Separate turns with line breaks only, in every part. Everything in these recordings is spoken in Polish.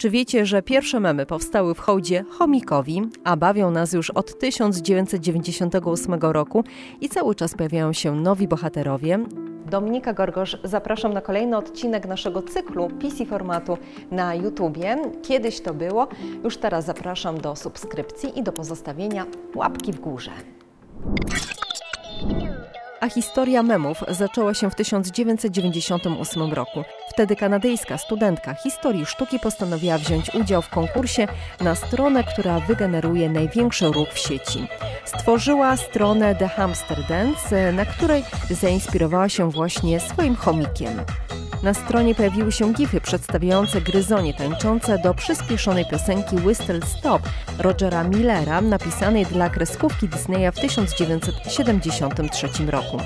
Czy wiecie, że pierwsze memy powstały w hołdzie chomikowi, a bawią nas już od 1998 roku i cały czas pojawiają się nowi bohaterowie? Dominika Gorgosz, zapraszam na kolejny odcinek naszego cyklu PC formatu na YouTubie. Kiedyś to było, już teraz zapraszam do subskrypcji i do pozostawienia łapki w górze. A historia memów zaczęła się w 1998 roku. Wtedy kanadyjska studentka historii sztuki postanowiła wziąć udział w konkursie na stronę, która wygeneruje największy ruch w sieci. Stworzyła stronę The Hamster Dance, na której zainspirowała się właśnie swoim chomikiem. Na stronie pojawiły się gify przedstawiające gryzonie tańczące do przyspieszonej piosenki Whistle Stop Rogera Millera, napisanej dla kreskówki Disneya w 1973 roku.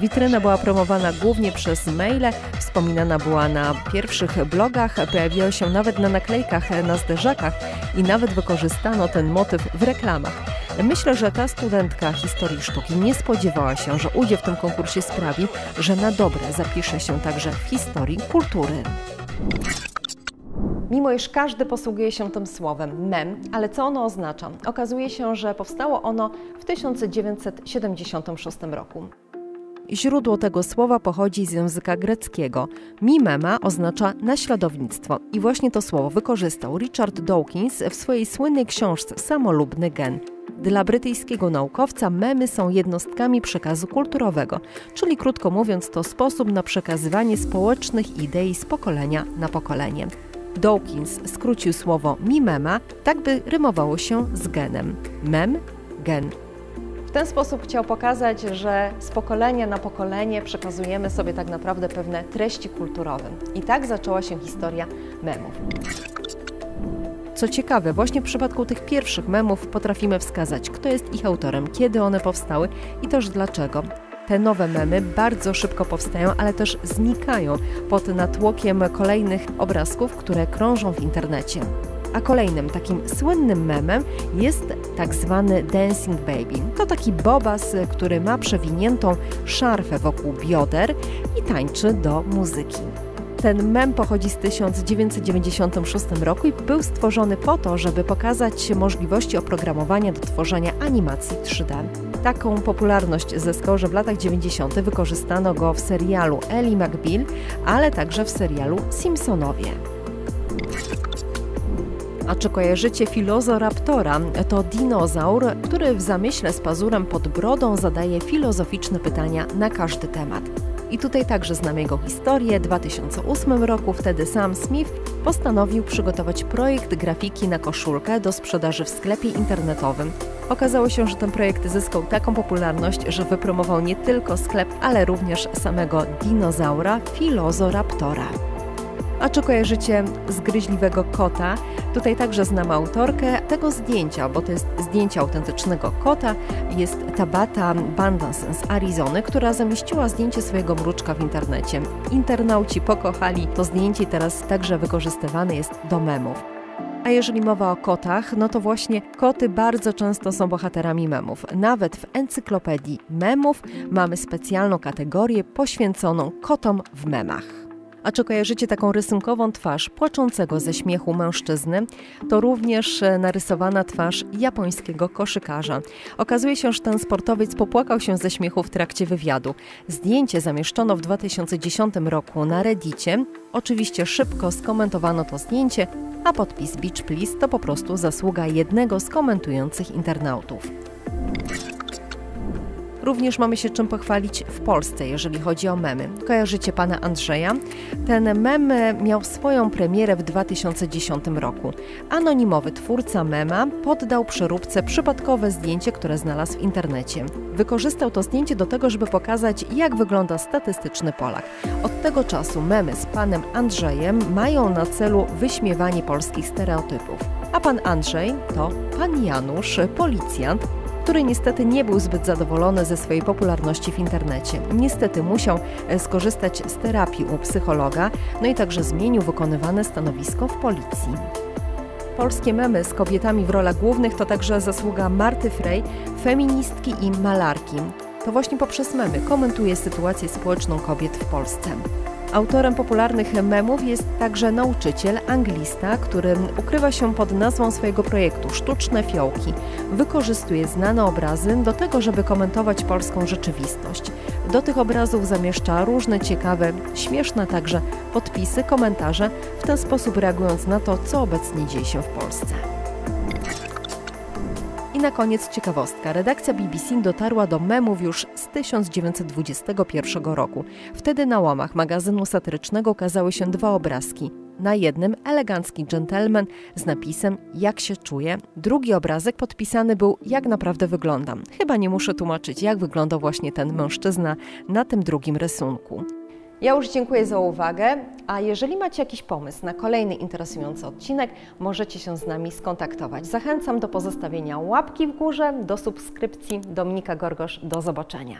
Witryna była promowana głównie przez maile, wspominana była na pierwszych blogach, pojawiała się nawet na naklejkach na zderzakach i nawet wykorzystano ten motyw w reklamach. Myślę, że ta studentka historii sztuki nie spodziewała się, że udział w tym konkursie sprawi, że na dobre zapisze się także w historii kultury. Mimo iż każdy posługuje się tym słowem mem, ale co ono oznacza? Okazuje się, że powstało ono w 1976 roku. Źródło tego słowa pochodzi z języka greckiego. Mimema oznacza naśladownictwo i właśnie to słowo wykorzystał Richard Dawkins w swojej słynnej książce Samolubny gen. Dla brytyjskiego naukowca memy są jednostkami przekazu kulturowego, czyli krótko mówiąc to sposób na przekazywanie społecznych idei z pokolenia na pokolenie. Dawkins skrócił słowo mimema, tak by rymowało się z genem. Mem, gen. W ten sposób chciał pokazać, że z pokolenia na pokolenie przekazujemy sobie tak naprawdę pewne treści kulturowe. I tak zaczęła się historia memów. Co ciekawe, właśnie w przypadku tych pierwszych memów potrafimy wskazać, kto jest ich autorem, kiedy one powstały i też dlaczego. Te nowe memy bardzo szybko powstają, ale też znikają pod natłokiem kolejnych obrazków, które krążą w internecie. A kolejnym takim słynnym memem jest tak zwany Dancing Baby. To taki bobas, który ma przewiniętą szarfę wokół bioder i tańczy do muzyki. Ten mem pochodzi z 1996 roku i był stworzony po to, żeby pokazać możliwości oprogramowania do tworzenia animacji 3D. Taką popularność zyskał, że w latach 90. wykorzystano go w serialu Ellie McBeal, ale także w serialu Simpsonowie. A czy kojarzycie Filozoraptora? To dinozaur, który w zamyśle z pazurem pod brodą zadaje filozoficzne pytania na każdy temat. I tutaj także znam jego historię. W 2008 roku wtedy Sam Smith postanowił przygotować projekt grafiki na koszulkę do sprzedaży w sklepie internetowym. Okazało się, że ten projekt zyskał taką popularność, że wypromował nie tylko sklep, ale również samego dinozaura Filozoraptora. A czy kojarzycie zgryźliwego kota? Tutaj także znam autorkę tego zdjęcia, bo to jest zdjęcie autentycznego kota. Jest Tabata Bandas z Arizony, która zamieściła zdjęcie swojego mruczka w internecie. Internauci pokochali to zdjęcie i teraz także wykorzystywane jest do memów. A jeżeli mowa o kotach, no to właśnie koty bardzo często są bohaterami memów. Nawet w encyklopedii memów mamy specjalną kategorię poświęconą kotom w memach. A czy kojarzycie taką rysunkową twarz płaczącego ze śmiechu mężczyzny? To również e, narysowana twarz japońskiego koszykarza. Okazuje się, że ten sportowiec popłakał się ze śmiechu w trakcie wywiadu. Zdjęcie zamieszczono w 2010 roku na Reddicie. Oczywiście szybko skomentowano to zdjęcie, a podpis Beach Please to po prostu zasługa jednego z komentujących internautów. Również mamy się czym pochwalić w Polsce, jeżeli chodzi o memy. Kojarzycie pana Andrzeja? Ten mem miał swoją premierę w 2010 roku. Anonimowy twórca mema poddał przeróbce przypadkowe zdjęcie, które znalazł w internecie. Wykorzystał to zdjęcie do tego, żeby pokazać, jak wygląda statystyczny Polak. Od tego czasu memy z panem Andrzejem mają na celu wyśmiewanie polskich stereotypów. A pan Andrzej to pan Janusz, policjant, który niestety nie był zbyt zadowolony ze swojej popularności w internecie. Niestety musiał e, skorzystać z terapii u psychologa, no i także zmienił wykonywane stanowisko w policji. Polskie memy z kobietami w rolach głównych to także zasługa Marty Frey, feministki i malarki. To właśnie poprzez memy komentuje sytuację społeczną kobiet w Polsce. Autorem popularnych memów jest także nauczyciel, anglista, który ukrywa się pod nazwą swojego projektu Sztuczne Fiołki. Wykorzystuje znane obrazy do tego, żeby komentować polską rzeczywistość. Do tych obrazów zamieszcza różne ciekawe, śmieszne także podpisy, komentarze, w ten sposób reagując na to, co obecnie dzieje się w Polsce. I na koniec ciekawostka. Redakcja BBC dotarła do memów już z 1921 roku. Wtedy na łamach magazynu satyrycznego ukazały się dwa obrazki. Na jednym elegancki dżentelmen z napisem Jak się czuje. Drugi obrazek podpisany był Jak naprawdę wyglądam. Chyba nie muszę tłumaczyć, jak wyglądał właśnie ten mężczyzna na tym drugim rysunku. Ja już dziękuję za uwagę, a jeżeli macie jakiś pomysł na kolejny interesujący odcinek, możecie się z nami skontaktować. Zachęcam do pozostawienia łapki w górze, do subskrypcji. Dominika Gorgosz, do zobaczenia.